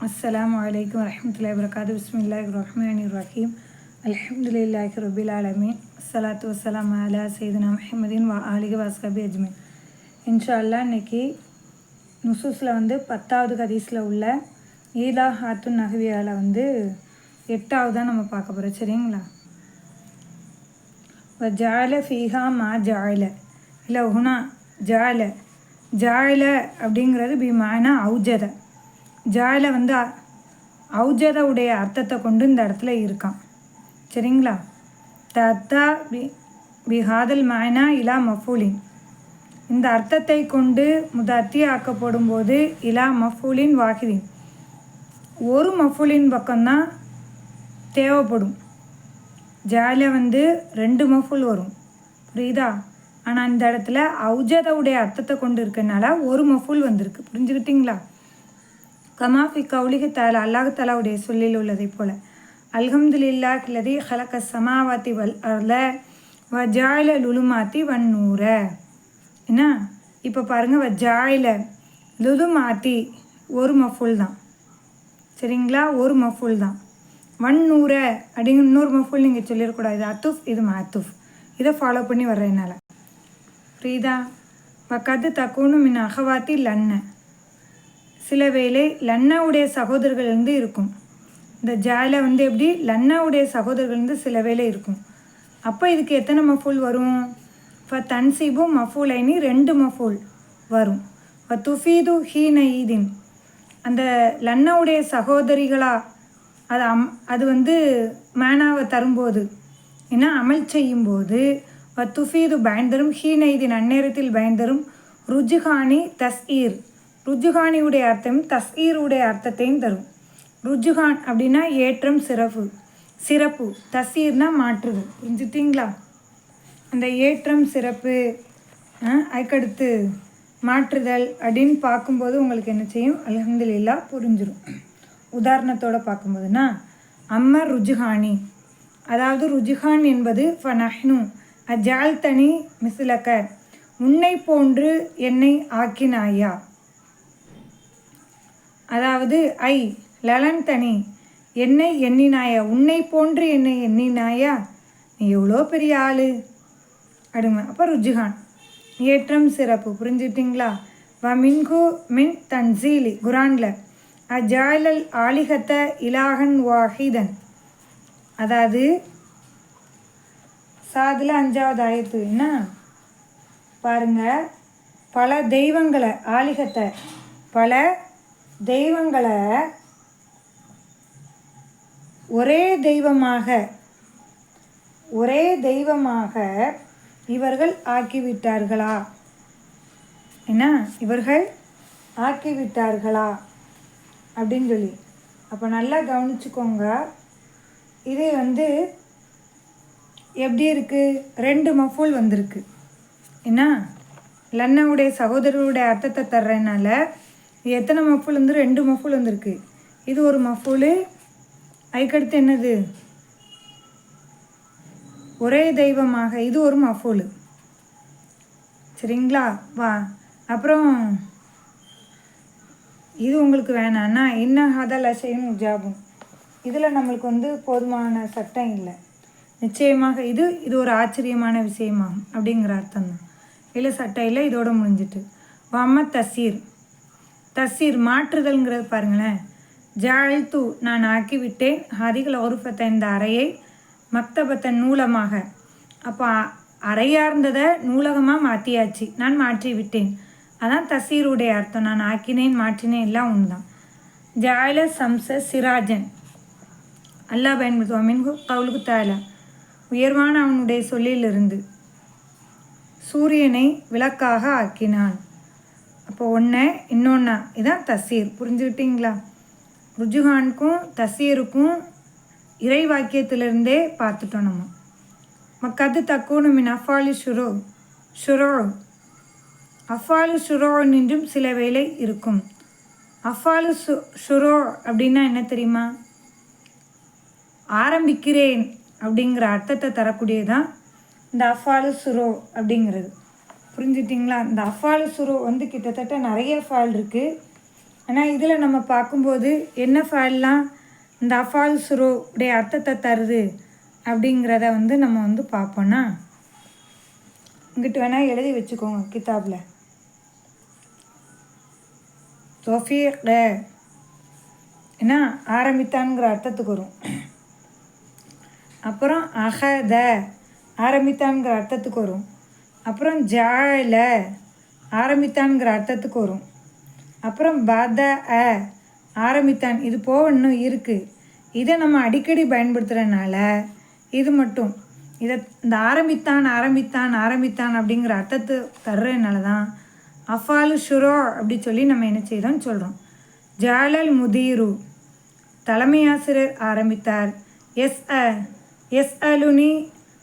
அஸ்லாம் வலைக்கம் வரஹமத்துல்லாஹி வரகாத்து பிஸ்மில்லாஹி ரஹ்மான் ரஹீம். அல்ஹம்துலில்லாஹி ரபில் ஆலமீன். அஸ்ஸலாத்து வசலாம் அலா சைதுனா முஹம்மதின் வா ஆலிக வாஸ்கபி அஜ்மீன் இன்ஷா அல்லா இன்னைக்கு நுசூஸில் வந்து பத்தாவது கதீஸில் உள்ள ஈதா ஹாத்துன் நகவியால் வந்து எட்டாவதாக நம்ம பார்க்க போகிறோம் சரிங்களா? ஜால ஃபீஹா மா ஜாயில இல்லை ஹுனா ஜால. ஜாயில அப்படிங்கிறது பி மானா ஔஜத ஜாயில வந்து அ- அர்த்தத்தை கொண்டு இந்த இடத்துல இருக்கான். சரிங்களா? தத்தா பி பிஹாதல் மாயனா இலா மஃபூலின். இந்த அர்த்தத்தை கொண்டு முதத்தி ஆக்கப்படும் போது இலா மஃபூலின் வாகிதின் ஒரு மஃபூலின் பக்கம்தான் தேவைப்படும். ஜாலிய வந்து ரெண்டு மஃபுல் வரும். புரியுதா? ஆனால் இந்த இடத்துல ஔஜதவுடைய அர்த்தத்தை கொண்டு இருக்கனால ஒரு மஃபுல் வந்திருக்கு. புரிஞ்சுக்கிட்டிங்களா கமாஃபி கவுலிக தால அல்லாஹ் சொல்லில் உள்ளதை போல அல்ஹம்துலில்லா கிளதி ஹலக்க சமாவாத்தி வல் அர்ல வ ஜாயில லுலுமாத்தி வன்னூர. என்ன? இப்போ பாருங்க வ ஜாயில லுலுமாத்தி ஒரு மஃபுல் தான். சரிங்களா? ஒரு மஃபுல் தான். ஒன் நூறு அப்படிங்கிற இன்னொரு மஃபுல் நீங்கள் சொல்லிடக்கூடாது. இது அத்துஃப் இது மாத்துஃப். இதை ஃபாலோ பண்ணி வர்றதுனால. என்னால் புரியுதா? பக்கத்து தக்குன்னு மின் அகவாத்தி லன்ன. சில வேளை லன்னாவுடைய சகோதரர்கள் இருந்து இருக்கும். இந்த ஜால வந்து எப்படி? லன்னாவுடைய சகோதரர்கள் வந்து சில வேளை இருக்கும். அப்போ இதுக்கு எத்தனை மஃபூல் வரும்? இப்போ தன்சீபும் மஃபூலைனி ரெண்டு மஃபூல் வரும். இப்போ துஃபீது ஹீன ஈதின். அந்த லன்னாவுடைய சகோதரிகளா அது அம் அது வந்து மேனாவை தரும்போது ஏன்னா அமல் செய்யும்போது துஃபீது பயன்தரும் ஹீனைதின் அந்நேரத்தில் பயன்தரும் ருஜுகானி தஸ்ஈர். ருஜுகானியுடைய அர்த்தம் தஸ்ஈருடைய அர்த்தத்தையும் தரும். ருஜுகான் அப்படின்னா ஏற்றம் சிறப்பு. சிறப்பு தஸ்ஈர்னா மாற்றுது புரிஞ்சுட்டிங்களா? அந்த ஏற்றம் சிறப்பு அதுக்கடுத்து மாற்றுதல் அப்படின்னு பார்க்கும்போது உங்களுக்கு என்ன செய்யும்? அலகந்தில்லா புரிஞ்சிடும் உதாரணத்தோடு பார்க்கும்போதுனா அம்ம ருஜுஹானி. அதாவது ருஜுஹான் என்பது ஃபனஹ்னு அஜால் தனி மிசிலக்க உன்னை போன்று என்னை ஆக்கினாயா? அதாவது ஐ லலன் தனி. என்னை எண்ணினாயா? உன்னை போன்று என்னை எண்ணினாயா? நீ எவ்வளோ பெரிய ஆளு? அப்படிங்க அப்போ ருஜுகான் ஏற்றம் சிறப்பு. புரிஞ்சுட்டிங்களா வ மின்கு மின் தன்சீலி. குரானில் அஜாயலல் ஆலிகத்த இலாகன் வாஹிதன். அதாவது சாதில் அஞ்சாவது ஆயத்து. என்ன? பாருங்க. பல தெய்வங்களை ஆலிகத்தை பல தெய்வங்களை ஒரே தெய்வமாக ஒரே தெய்வமாக இவர்கள் ஆக்கிவிட்டார்களா? என்ன? இவர்கள் ஆக்கிவிட்டார்களா? அப்படின்னு சொல்லி. அப்போ நல்லா கவனிச்சுக்கோங்க. இது வந்து எப்படி இருக்குது ரெண்டு மஃபூல் வந்திருக்கு. என்ன? லன்னவுடைய சகோதரருடைய அர்த்தத்தை தர்றதுனால எத்தனை மஃபூல் வந்து ரெண்டு மஃபூல் வந்திருக்கு? இது ஒரு மஃபூலு. அதுக்கடுத்து என்னது? ஒரே தெய்வமாக இது ஒரு மஃபூலு. சரிங்களா? வா. அப்புறம் இது உங்களுக்கு வேணான்னா என்ன ஹதல் அசையும் ஜாபும் இதில் நம்மளுக்கு வந்து போதுமான சட்டம் இல்லை. நிச்சயமாக இது இது ஒரு ஆச்சரியமான விஷயமாகும் அப்படிங்கிற அர்த்தம் தான் இல்லை சட்டம் இல்லை இதோட முடிஞ்சிட்டு. வாம தசீர். தசீர் மாற்றுதல்ங்கிறது பாருங்களேன். ஜாழ்த்து நான் ஆக்கிவிட்டேன். ஹதிகள் ஒருஃபத்தை இந்த அறையை மக்தபத்தன் நூலமாக. அப்போ அறையாக இருந்ததை நூலகமாக மாற்றியாச்சு நான் மாற்றி விட்டேன் அதான் தசீருடைய அர்த்தம். நான் ஆக்கினேன் மாற்றினேன் எல்லாம் ஒன்று தான் ஜாயில சம்ச சிராஜன். அல்லாஹ் பயன்படுத்துவான். மின்கு கவுலுக்கு தாலா. உயர்வான அவனுடைய சொல்லிலிருந்து சூரியனை விளக்காக ஆக்கினான். அப்போ ஒன்று இன்னொன்னா இதான் தசீர். புரிஞ்சுக்கிட்டீங்களா ருஜுகானுக்கும் தசீருக்கும் இறை வாக்கியத்திலிருந்தே பார்த்துட்டோம் நம்ம. மக்கத்து தக்கூனு மின் அஃபாலு ஷுரோ ஷுரோ. அஃபாலு ஷுரோ என்றும் சில வேலை இருக்கும். அஃபாலு சு ஷுரோ அப்படின்னா என்ன தெரியுமா? ஆரம்பிக்கிறேன் அப்படிங்கிற அர்த்தத்தை தரக்கூடியதான் இந்த அஃபாலு சுரோ அப்படிங்கிறது. புரிஞ்சுட்டிங்களா? இந்த அஃபால் சுரு வந்து கிட்டத்தட்ட நிறைய ஃபால் இருக்குது ஆனால் இதில் நம்ம பார்க்கும்போது என்ன ஃபால்லாம் இந்த அஃபால் சுரு உடைய அர்த்தத்தை தருது அப்படிங்கிறத வந்து நம்ம வந்து பார்ப்போன்னா இங்கிட்டு வேணால் எழுதி வச்சுக்கோங்க கிதாபில் தொஃபீக் ஏன்னா ஆரம்பித்தான்ங்கிற அர்த்தத்துக்கு வரும். அப்புறம் அகத ஆரம்பித்தான்ங்கிற அர்த்தத்துக்கு வரும். அப்புறம் ஜால. ஆரம்பித்தான்ங்கிற அர்த்தத்துக்கு வரும். அப்புறம் பத அ. ஆரம்பித்தான். இது போக இன்னும் இருக்குது இதை நம்ம அடிக்கடி பயன்படுத்துகிறனால இது மட்டும். இதை இந்த ஆரம்பித்தான் ஆரம்பித்தான் ஆரம்பித்தான் அப்படிங்கிற அர்த்தத்தை தர்றதுனால தான் அஃபாலு ஷுரோ அப்படி சொல்லி நம்ம என்ன செய்தோம்னு சொல்கிறோம் ஜாலல் முதீரு. தலைமை ஆசிரியர் ஆரம்பித்தார். எஸ் அ. எஸ் அலுனி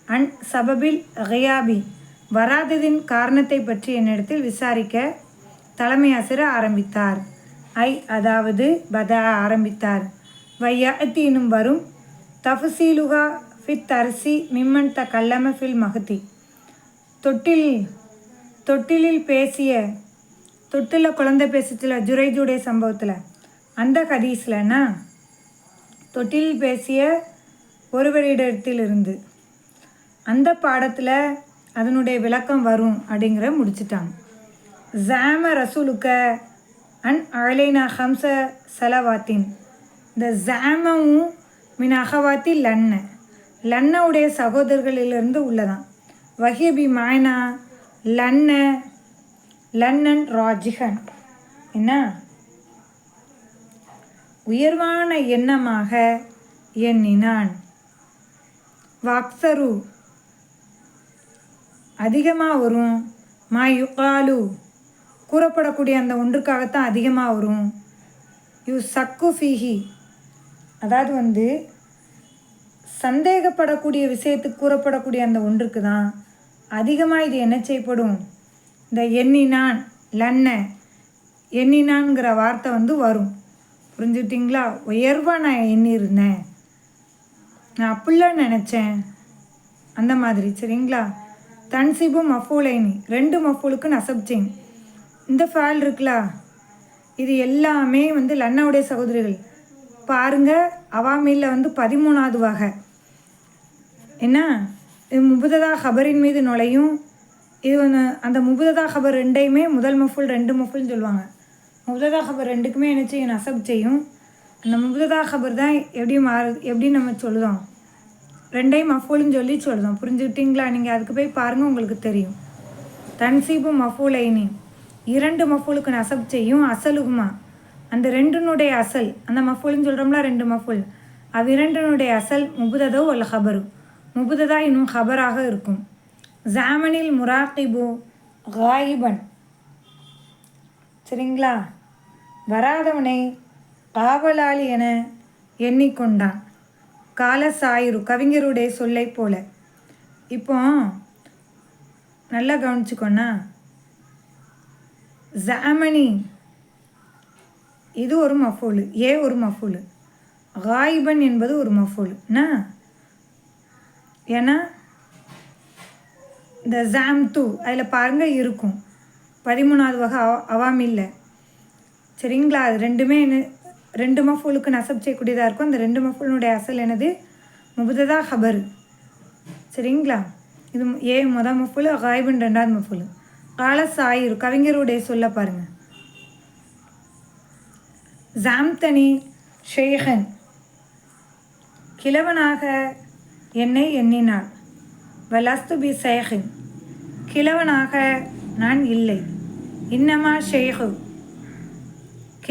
அன் சபபில் ஹயாபி. வராததின் காரணத்தை பற்றி என்னிடத்தில் விசாரிக்க தலைமை ஆரம்பித்தார். ஐ அதாவது பத ஆரம்பித்தார். வையத்தினும் வரும் தஃசீலுகா ஃபித் அரிசி மிம்மன் த கல்லம ஃபில் மகதி தொட்டில் தொட்டிலில் பேசிய தொட்டில் குழந்தை பேசுச்சுல ஜுரைஜுடைய சம்பவத்தில். அந்த ஹதீஸ்லன்னா தொட்டிலில் பேசிய ஒருவரிடத்திலிருந்து. அந்த பாடத்தில் அதனுடைய விளக்கம் வரும் அப்படிங்கிற முடிச்சிட்டாங்க. ஜாம ரசூலுக்க அன் அழைனா ஹம்ச சலவாத்தின். இந்த ஜாமவும் மின் அகவாத்தி லன்ன. லன்னவுடைய சகோதரர்களிலிருந்து உள்ளதான் வஹிபி மாயனா லன்ன லன்னன் ராஜிகன். என்ன? உயர்வான எண்ணமாக எண்ணினான். வாக்சரு அதிகமாக வரும். மா யுகாலு. கூறப்படக்கூடிய அந்த ஒன்றுக்காகத்தான் அதிகமாக வரும். யு சக்கு ஃபீஹி. அதாவது வந்து சந்தேகப்படக்கூடிய விஷயத்துக்கு கூறப்படக்கூடிய அந்த ஒன்றுக்கு தான் அதிகமாக இது என்ன செய்யப்படும்? இந்த எண்ணினான் லன்ன. எண்ணினான்ங்கிற வார்த்தை வந்து வரும். புரிஞ்சுக்கிட்டிங்களா? உயர்வாக நான் எண்ணியிருந்தேன். நான் அப்படிலாம் நினச்சேன். அந்த மாதிரி சரிங்களா? தன்சிபு மஃபூலைனி ரெண்டு மஃபூலுக்கு செயின் இந்த ஃபால் இருக்குல்ல இது எல்லாமே வந்து லன்னாவுடைய சகோதரிகள். பாருங்க அவாமியில் வந்து பதிமூணாவது வகை. என்ன? இது முபுததா ஹபரின் மீது நுழையும். இது வந்து அந்த முபுததா ஹபர் ரெண்டையுமே முதல் மஃபுல் ரெண்டு மஃபுல்னு சொல்லுவாங்க. முபுததா ஹபர் ரெண்டுக்குமே என்ன செய்யும்? நசப் செய்யும் அந்த முபுததா ஹபர் தான் எப்படி மாறு எப்படி நம்ம சொல்லுதோம். ரெண்டையும் மஃபூல்னு சொல்லி சொல்லுதோம் புரிஞ்சுக்கிட்டீங்களா? நீங்கள் அதுக்கு போய் பாருங்கள் உங்களுக்கு தெரியும். தன்சீபு மஃபூலைனி. இரண்டு மஃபூலுக்கு நசப் செய்யும் அசலுகுமா? அந்த ரெண்டுனுடைய அசல் அந்த மஃபூல்னு சொல்கிறோம்ல ரெண்டு மஃபூல். அவ்விரண்டினுடைய அசல் முபுததோ அல்ல ஹபரு. முபுததா இன்னும் ஹபராக இருக்கும். ஜாமனில் முராக்கிபு காயிபன். சரிங்களா? வராதவனை காவலாளி என எண்ணிக்கொண்டான். கால சாயிரு கவிஞருடைய சொல்லை போல. இப்போ நல்லா கவனிச்சுக்கோண்ணா. ஜாமனி இது ஒரு மஃபூலு ஏ ஒரு மஃபூலு. காயிபன் என்பது ஒரு மஃபூலு ஏன்னா இந்த ஜாம் டூ அதில் பாருங்கள் இருக்கும். பதிமூணாவது வகை அவ அவாமில்ல. சரிங்களா? அது ரெண்டுமே என்ன ரெண்டு மஃபூலுக்கு நசப் செய்யக்கூடியதாக இருக்கும் அந்த ரெண்டு மஃபூலினுடைய அசல் எனது முபுததா ஹபர். சரிங்களா? இது ஏ முத மஃபூல் காய்பன் ரெண்டாவது மஃபூல். கால சாயிர் கவிஞருடைய சொல்ல பாருங்கள் ஜாம்தனி ஷேகன் கிழவனாக என்னை எண்ணினாள். வலஸ்து பி சேஹின் கிழவனாக நான் இல்லை. இன்னமா ஷேகு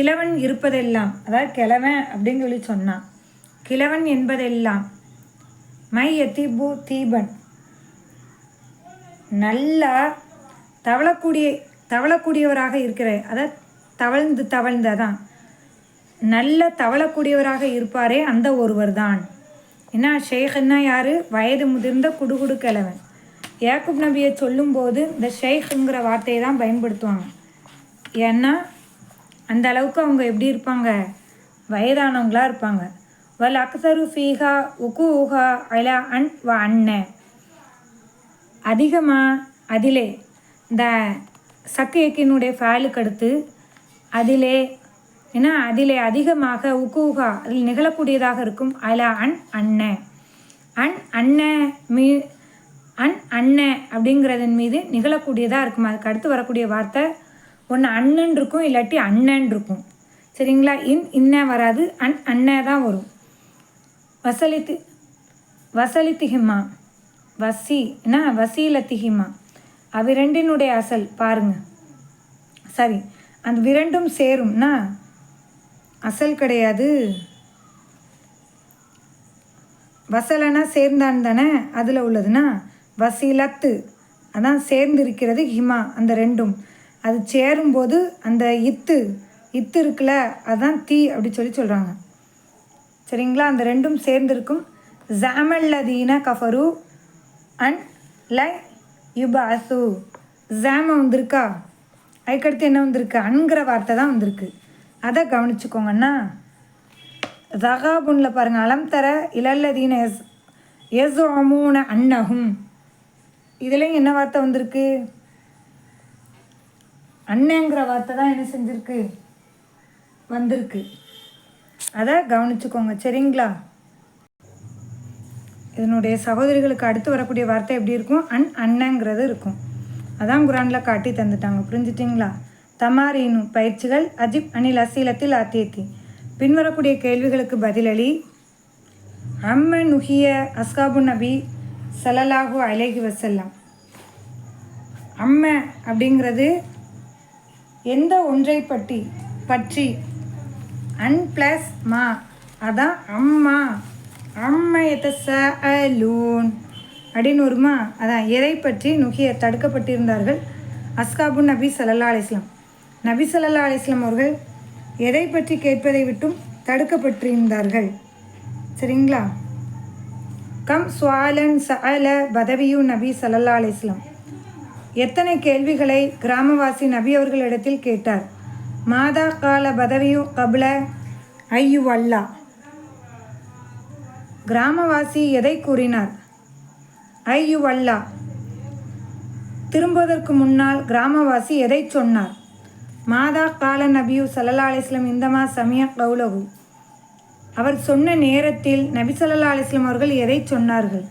கிழவன் இருப்பதெல்லாம் அதாவது கிழவன் அப்படின்னு சொல்லி சொன்னான் கிழவன் என்பதெல்லாம் மை எத்திபு தீபன். நல்லா தவளக்கூடிய தவளக்கூடியவராக இருக்கிற அதாவது தவழ்ந்து தவழ்ந்ததான் நல்ல தவளக்கூடியவராக இருப்பாரே அந்த ஒருவர் தான் என்ன ஷேகன்னா யார்? வயது முதிர்ந்த குடுகுடு கிழவன். யாக்குப் நபியை சொல்லும்போது இந்த ஷேഖுங்கிற வார்த்தையை தான் பயன்படுத்துவாங்க. ஏன்னா அந்த அளவுக்கு அவங்க எப்படி இருப்பாங்க? வயதானவங்களாக இருப்பாங்க. வல் அக்சரு ஃபீஹா உகு உஹா அலா அன் வ அண்ணன் அதிகமாக அதிலே இந்த சக்கு ஏக்கினுடைய ஃபேலுக்கு அடுத்து அதிலே ஏன்னா அதிலே அதிகமாக உக்கூகா அதில் நிகழக்கூடியதாக இருக்கும் அல அன் அண்ண அன் அண்ண மீ அன் அண்ண அப்படிங்கிறதன் மீது நிகழக்கூடியதாக இருக்கும். அதுக்கு அடுத்து வரக்கூடிய வார்த்தை ஒன்று அண்ணன் இருக்கும் இல்லாட்டி அண்ணன் இருக்கும். சரிங்களா? இன் இன்ன வராது. அன் அண்ணே தான் வரும். வசலித்து வசலித்திகிமா. வசி என்ன? வசீலத்திகிமா. அவ்விரண்டினுடைய அசல் பாருங்க. சரி அந்த விரண்டும் சேரும்னா அசல் கிடையாது. வசலனா சேர்ந்தான் தானே அதில் உள்ளதுன்னா வசீலத்து. அதான் சேர்ந்து இருக்கிறது ஹிமா அந்த ரெண்டும். அது சேரும்போது அந்த இத்து இத்து இருக்குல்ல அதான் தீ அப்படி சொல்லி சொல்கிறாங்க சரிங்களா? அந்த ரெண்டும் சேர்ந்துருக்கும். ஜாமல்லதீன கஃபரு அண்ட் லை யுபாசு. ஜாம வந்திருக்கா? அதுக்கடுத்து என்ன வந்திருக்கு? அன்கிற வார்த்தை தான் வந்திருக்கு. அதை கவனிச்சுக்கோங்கண்ணா ஜகாபுன்ல பாருங்கள் அலம் தர இலல்லதீன எஸ் எஸ் அமூன அன்னகும் இதுலேயும் என்ன வார்த்தை வந்திருக்கு? அண்ணங்கிற வார்த்தை தான் என்ன செஞ்சிருக்கு? வந்திருக்கு. அதை கவனிச்சுக்கோங்க சரிங்களா? இதனுடைய சகோதரிகளுக்கு அடுத்து வரக்கூடிய வார்த்தை எப்படி இருக்கும்? அன் அண்ணங்கிறது இருக்கும். அதான் குரானில் காட்டி தந்துட்டாங்க புரிஞ்சுட்டிங்களா? தமாரீனு பயிற்சிகள் அஜிப் அனில் அசீலத்தில் ஆத்தியத்தி. பின்வரக்கூடிய கேள்விகளுக்கு பதிலளி அம்ம நுகிய அஸ்காபு நபி சல்லல்லாஹு அலைஹி வசல்லாம் அம்ம அப்படிங்கிறது எந்த ஒன்றை பற்றி பற்றி? அன் ப்ளஸ் மா. அதான் அம்மா. அம்மையத்தை ச லூன் அப்படின்னு ஒருமா அதான் எதை பற்றி நுகிய தடுக்கப்பட்டிருந்தார்கள்? அஸ்காபு நபி சல்லா அலிஸ்லாம் நபி சல்லா அலிஸ்லாம் அவர்கள் எதை பற்றி கேட்பதை விட்டும் தடுக்கப்பட்டிருந்தார்கள். சரிங்களா? கம் சுவாலன் சல பதவியு நபி சல்லா அலிஸ்லாம் எத்தனை கேள்விகளை கிராமவாசி நபி அவர்களிடத்தில் கேட்டார். மாதா கால பதவியு கபில ஐயு அல்லா கிராமவாசி எதை கூறினார்? ஐயு அல்லா திரும்புவதற்கு முன்னால் கிராமவாசி எதை சொன்னார்? மாதா கால நபியு சல்லா அலிஸ்லம் இந்தமா சமியா கௌலகு அவர் சொன்ன நேரத்தில் நபி சல்லா அலிஸ்லம் அவர்கள் எதை சொன்னார்கள்?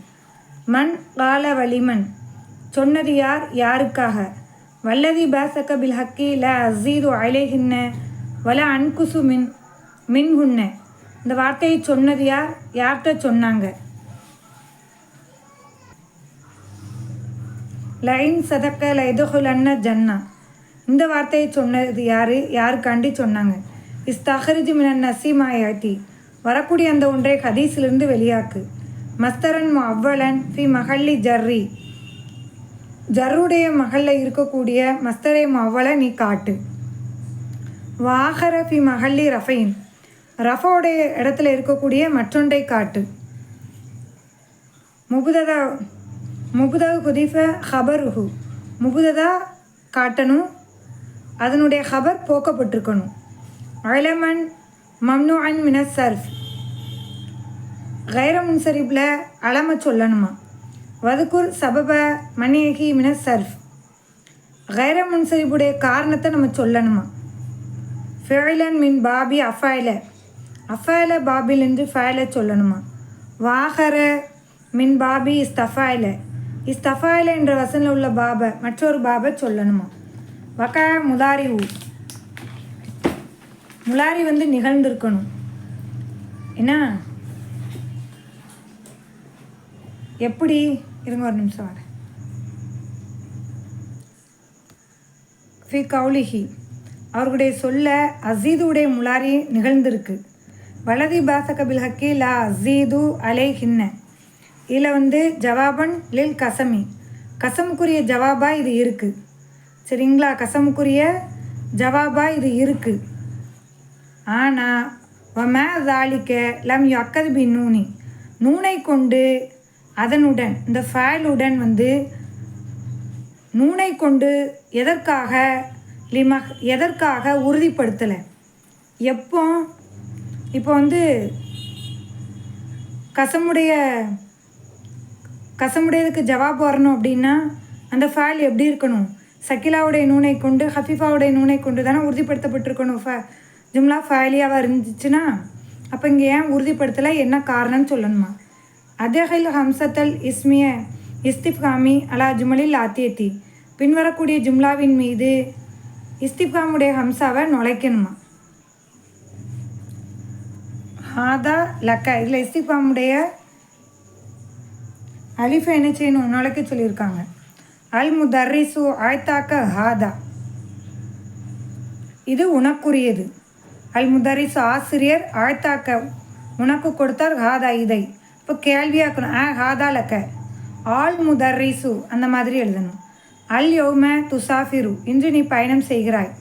மண் கால வலிமன். சொன்னது யார்? யாருக்காக? வல்லதி பாசக்க பில் ஹக்கி ல அசீது அலைகின்ன வல அன்குசு மின் மின்ஹுன்ன. இந்த வார்த்தையை சொன்னது யார்? யார்கிட்ட சொன்னாங்க? லைன் சதக்க லைதுகுலன்ன ஜன்னா. இந்த வார்த்தையை சொன்னது யார்? யாருக்காண்டி சொன்னாங்க? இஸ்தஹரிஜி மினன் நசீமாயாத்தி வரக்கூடிய அந்த ஒன்றை ஹதீஸிலிருந்து வெளியாக்கு. மஸ்தரன் அவ்வளன் ஃபி மஹல்லி ஜர்ரி. ஜருடைய மகளில் இருக்கக்கூடிய மஸ்தரை அவ்வளை நீ காட்டு. வாகர மகளி மஹல்லி ரஃபைன். ரஃபோடைய இடத்துல இருக்கக்கூடிய மற்றொன்றை காட்டு. முபுததா முபுதா குதிஃப ஹபருஹு. முபுததா காட்டணும் அதனுடைய ஹபர் போக்கப்பட்டிருக்கணும் அலமன் மம்னு அன் மினஸ் சர்ஃப். கைர முன்சரிப்பில் அலம சொல்லணுமா? வதுக்குர் சபப மணியகி மின சர்ஃப் கைர முன்சரிப்புடைய காரணத்தை நம்ம சொல்லணுமா? ஃபேலன் மின் பாபி அஃபாயில அஃபாயில பாபில் என்று ஃபைல சொல்லணுமா? வாகர மின் பாபி இஸ் தஃபாயில இஸ் தஃபாயில என்ற வசனில் உள்ள பாபை மற்றொரு பாபை சொல்லணுமா? வக முதாரி ஊ முலாரி வந்து நிகழ்ந்திருக்கணும். என்ன? எப்படி? இருங்க ஒரு நிமிஷம் வரேன். ஃபி கவுலிஹி அவர்களுடைய சொல்ல அசீதுடைய முலாரி நிகழ்ந்திருக்கு. வலதி பாசக பில் ஹக்கி லா அசீது அலை ஹின்ன இதில் வந்து ஜவாபன் லில் கசமி. கசமுக்குரிய ஜவாபா இது இருக்குது சரிங்களா? கசமுக்குரிய ஜவாபா இது இருக்குது ஆனால் ஒம தாளிக்க லம் யக்கது பி நூனி. நூனை கொண்டு அதனுடன் இந்த ஃபேலுடன் வந்து நூனை கொண்டு எதற்காக லிமக் எதற்காக உறுதிப்படுத்தலை? எப்போ? இப்போ வந்து கசமுடைய கசமுடையதுக்கு ஜவாப் வரணும் அப்படின்னா அந்த ஃபேல் எப்படி இருக்கணும்? சக்கிலாவுடைய நூனை கொண்டு ஹஃபிஃபாவுடைய நூனை கொண்டு தானே உறுதிப்படுத்தப்பட்டிருக்கணும். ஃப ஜும்லா ஃபைலியாவாக இருந்துச்சுன்னா அப்போ இங்கே ஏன் உறுதிப்படுத்தலை? என்ன காரணம்னு சொல்லணுமா? அதஹில் ஹம்சத்தல் இஸ்மிய இஸ்திஃப்காமி அலா ஜுமலில் ஆத்தியத்தி பின்வரக்கூடிய ஜும்லாவின் மீது இஸ்திஃப்காமுடைய ஹம்சாவை நுழைக்கணுமா ஹாதா லக்க இதில் இஸ்திஃபாமுடைய அலிஃபை என்ன செய்யணும் நுழைக்க சொல்லியிருக்காங்க அல் முதர்ரிசு ஆய்த்தாக்க ஹாதா இது உனக்குரியது அல் முதரிசு ஆசிரியர் ஆழ்த்தாக்க உனக்கு கொடுத்தார் ஹாதா இதை இப்போ கேள்வியாக்கணும். ஆ ஹாதா லக்க ஆல் முதர்ரிசு அந்த மாதிரி எழுதணும். அல் யோம துசாஃபிரு இன்று நீ பயணம் செய்கிறாய்.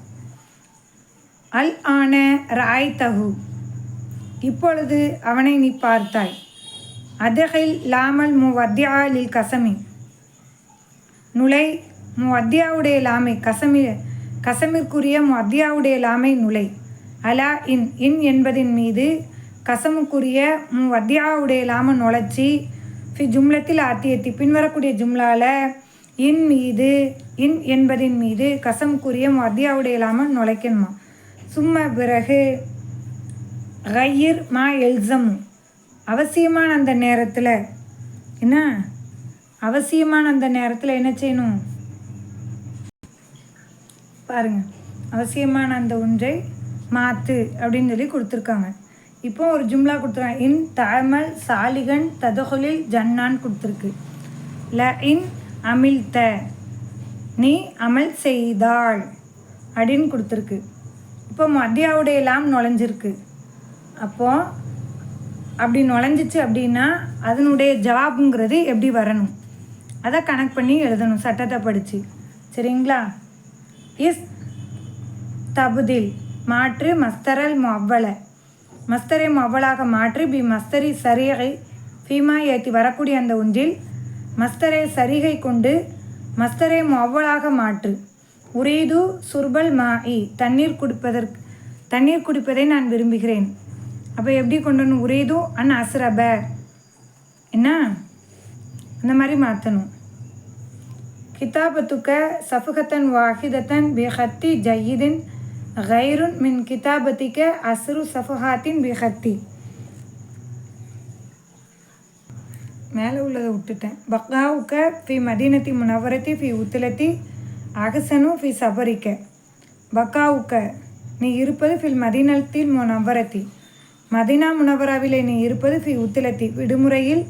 அல் ஆன ராய் தகு இப்பொழுது அவனை நீ பார்த்தாய். அதகில் லாமல் மு வத்தியா லில் கசமி. நுழை மு வத்யாவுடைய லாமை கசமி கசமிற்குரிய மு வத்யாவுடைய லாமை நுழை. அலா இன் இன் என்பதின் மீது கசமுக்குரிய மு வத்தியாவுடைய லாம நுழைச்சி ஃபி ஜும்லத்தில் ஆத்தியத்தி பின்வரக்கூடிய ஜும்லால இன் மீது இன் என்பதின் மீது கசமுக்குரிய மு வத்தியாவுடைய லாம நுழைக்கணுமா? சும்மா பிறகு கயிர் மா எல்சம். அவசியமான அந்த நேரத்தில் என்ன? அவசியமான அந்த நேரத்தில் என்ன செய்யணும்? பாருங்கள் அவசியமான அந்த ஒன்றை மாற்று அப்படின்னு சொல்லி கொடுத்துருக்காங்க. இப்போ ஒரு ஜும்லா கொடுத்துருக்காங்க இன் தாமல் சாலிகன் ததகுலில் ஜன்னான் கொடுத்துருக்கு. ல இன் அமில்த. நீ அமல் செய்தாள். அப்படின்னு கொடுத்துருக்கு. இப்போ மத்தியாவுடைய லாம் நுழைஞ்சிருக்கு. அப்போ அப்படி நுழைஞ்சிச்சு அப்படின்னா அதனுடைய ஜவாபுங்கிறது எப்படி வரணும்? அதை கனெக்ட் பண்ணி எழுதணும். சட்டத்தை படித்து சரிங்களா? இஸ் தபுதில். மாற்று மஸ்தரல் மொவ்வலை மஸ்தரை அவ்வளாக மாற்றி பி மஸ்தரி சரியகை ஃபீமா ஏற்றி வரக்கூடிய அந்த ஒன்றில் மஸ்தரை சரிகை கொண்டு மஸ்தரை மொவ்வலாக மாற்று. உரீது சுர்பல் மாஇ தண்ணீர் குடிப்பதற்கு தண்ணீர் குடிப்பதை நான் விரும்புகிறேன். அப்போ எப்படி கொண்டு வரணும்? உரீது அன் அஸ்ரப. என்ன? அந்த மாதிரி மாற்றணும். கிதாபத்துக்க சஃபுகத்தன் வாஹிதத்தன் பிஹத்தி ஜயிதின் கைருன் மின் கிதாபத்திக்க அஸ்ரு சஃபஹாத்தின் பிஹத்தி மேலே உள்ளதை விட்டுட்டேன். பக்காவுக்க ஃபி மதீனத்தி முனவரத்தி ஃபி உத்திலத்தி அகசனு ஃபி சபரிக்க. பக்காவுக்க நீ இருப்பது ஃபில் மதீனத்தில் முனவரத்தி மதினா முனவராவிலே நீ இருப்பது ஃபி உத்திலத்தி. விடுமுறையில்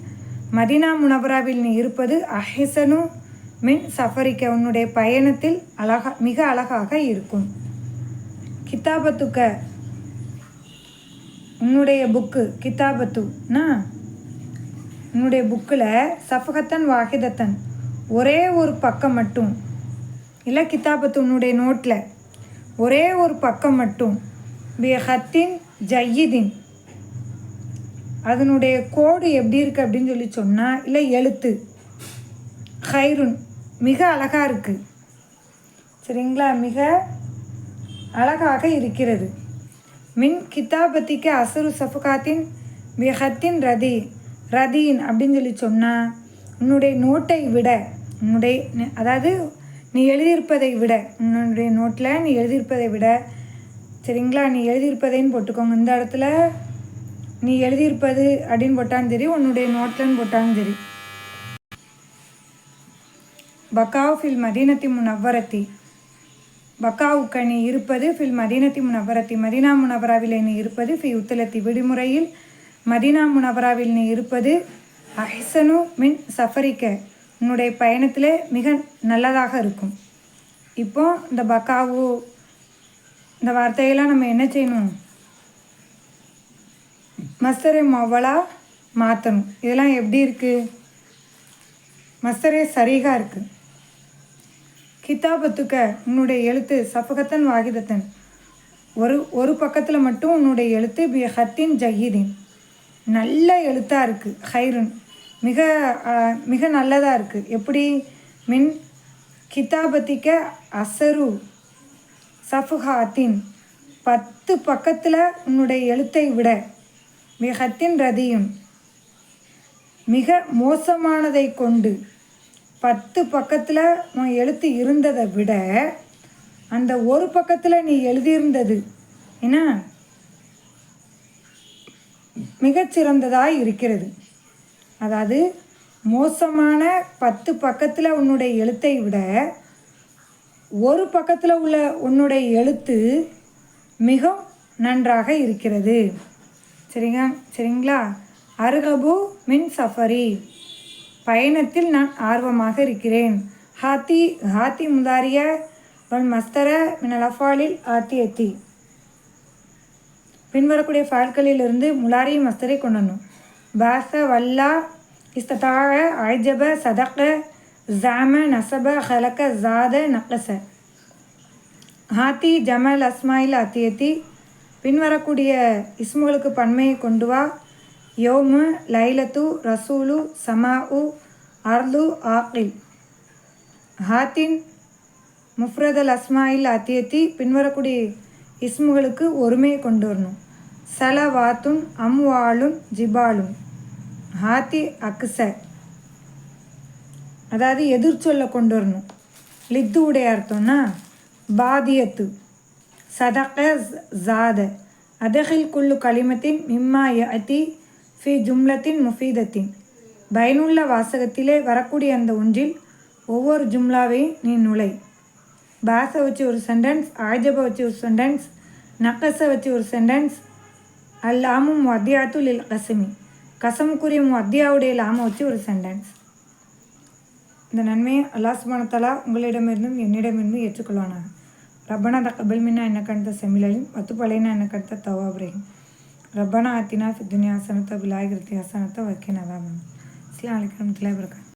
மதினா முனவராவில் நீ இருப்பது அஹிசனு மின் சஃபரிக்க உன்னுடைய பயணத்தில் அழகா மிக அழகாக இருக்கும். கித்தாபத்துக்க. உன்னுடைய புக்கு கித்தாபத்துனா உன்னுடைய புக்கில் சஃபகத்தன் வாஹிதத்தன் ஒரே ஒரு பக்கம் மட்டும். இல்லை கித்தாபத்து உன்னுடைய நோட்டில் ஒரே ஒரு பக்கம் மட்டும். பிஹத்தின் ஜய்யிதின் அதனுடைய கோடு எப்படி இருக்குது அப்படின்னு சொல்லி சொன்னால் இல்லை எழுத்து. ஹைருன் மிக அழகாக இருக்குது சரிங்களா? மிக அழகாக இருக்கிறது. மின் கிதாபத்திக்கு அசுரு சஃபுகாத்தின் பிஹத்தின் ரதி ரதீன் அப்படின்னு சொல்லி சொன்னால் உன்னுடைய நோட்டை விட உன்னுடைய அதாவது நீ எழுதியிருப்பதை விட உன்னுடைய நோட்டில் நீ எழுதியிருப்பதை விட சரிங்களா? நீ எழுதியிருப்பதைன்னு போட்டுக்கோங்க. இந்த இடத்துல நீ எழுதியிருப்பது அப்படின்னு போட்டாலும் சரி உன்னுடைய நோட்லன்னு போட்டாலும் சரி. பக்காவ் ஃபில் மதீனத்தி முனவ்வரத்தி பக்காவுக்கணி இருப்பது ஃபில் மதீனத்தி முனவரத்தி மதீனா முனவராவில் நீ இருப்பது ஃபி உத்தலத்தி விடுமுறையில் மதீனா முனவராவில் நீ இருப்பது அஹ்சனு மின் சஃபரிக்க உன்னுடைய பயணத்தில் மிக நல்லதாக இருக்கும். இப்போ இந்த பக்காவு இந்த வார்த்தையெல்லாம் நம்ம என்ன செய்யணும்? மஸ்தரை மொவலாக மாற்றணும் இதெல்லாம் எப்படி இருக்குது மஸ்தரே சரிகா இருக்குது கிதாபத்துக்க உன்னுடைய எழுத்து சஃபகத்தன் வாகிதத்தன். ஒரு ஒரு பக்கத்தில் மட்டும் உன்னுடைய எழுத்து பி ஹத்தின் ஜஹீதின். நல்ல எழுத்தாக இருக்குது ஹைருன். மிக மிக நல்லதாக இருக்குது எப்படி? மின் கிதாபத்திக்க அசரு சஃபுஹாத்தின். பத்து பக்கத்தில் உன்னுடைய எழுத்தை விட மிகத்தின் ரதியும் மிக மோசமானதை கொண்டு பத்து பக்கத்தில் உன் எழுத்து இருந்ததை விட அந்த ஒரு பக்கத்தில் நீ எழுதியிருந்தது என்ன? மிகச்சிறந்ததாக இருக்கிறது. அதாவது மோசமான பத்து பக்கத்தில் உன்னுடைய எழுத்தை விட ஒரு பக்கத்தில் உள்ள உன்னுடைய எழுத்து மிக நன்றாக இருக்கிறது. சரிங்க சரிங்களா? அருகபு மின் சஃபரி. பயணத்தில் நான் ஆர்வமாக இருக்கிறேன். ஹாத்தி ஹாத்தி முதாரிய ஒன் மஸ்தர மினல் அஃபாலில் ஆத்தியத்தி பின்வரக்கூடிய ஃபால்களிலிருந்து முலாரி மஸ்தரை கொண்டு பாச வல்லா இஸ்ததாக அஜப சதக ஜாம நசப ஹலக ஜாத நக்லச. ஹாத்தி ஜமல் அஸ்மாயில் அத்தியத்தி பின்வரக்கூடிய இஸ்முகளுக்கு பன்மையை கொண்டு வா. யோமு லைலத்து ரசூலு சமாஉ அர்து ஆக்கில் ஹாத்தின் முஃப்ரதல் அஸ்மாயில் அத்தியத்தி பின்வரக்கூடிய இஸ்முகளுக்கு ஒருமையை கொண்டு வரணும் சலவாத்துன் அம்வாளும் ஜிபாலும் ஹாத்தி அக்ஸ அதாவது எதிர்ச்சொல்ல கொண்டு வரணும் லித்து உடைய அர்த்தம்னா பாதியத்து. சதக ஜாத. அதகில் குள்ளு களிமத்தின் மிம்மா அதி ஃபி ஜும்லத்தின் முஃபீதத்தின். பயனுள்ள வாசகத்திலே வரக்கூடிய அந்த ஒன்றில் ஒவ்வொரு ஜும்லாவையும் நீ நுழை. பாஸை வச்சு ஒரு சென்டென்ஸ் ஆஜபை வச்சு ஒரு சென்டென்ஸ் நக்கஸை வச்சு ஒரு சென்டென்ஸ். அல்லாமும் அத்தியாத்து இல் கசமி. கசமுக்குரிய அத்தியாவுடைய லாமை வச்சு ஒரு சென்டென்ஸ். இந்த நன்மையை அல்லாஹ் உங்களிடமிருந்தும் என்னிடமிருந்தும் ஏற்றுக்கொள்வானாக. ரப்பனா தக்கபல் மின்னா என்ன கண்ட செமிலையும் வத்துப்பலைனா என்ன கண்ட தவாபுரையும் ரப்பனா ஆத்தினா ஃபித்துனியா ஹசனத்தை பிலாகிருத்தி ஹசனத்தை வக்கீன் மேம் அஸ்லாம் வலைக்கம் வரமத்துல்லாஹி வபரகாத்துஹு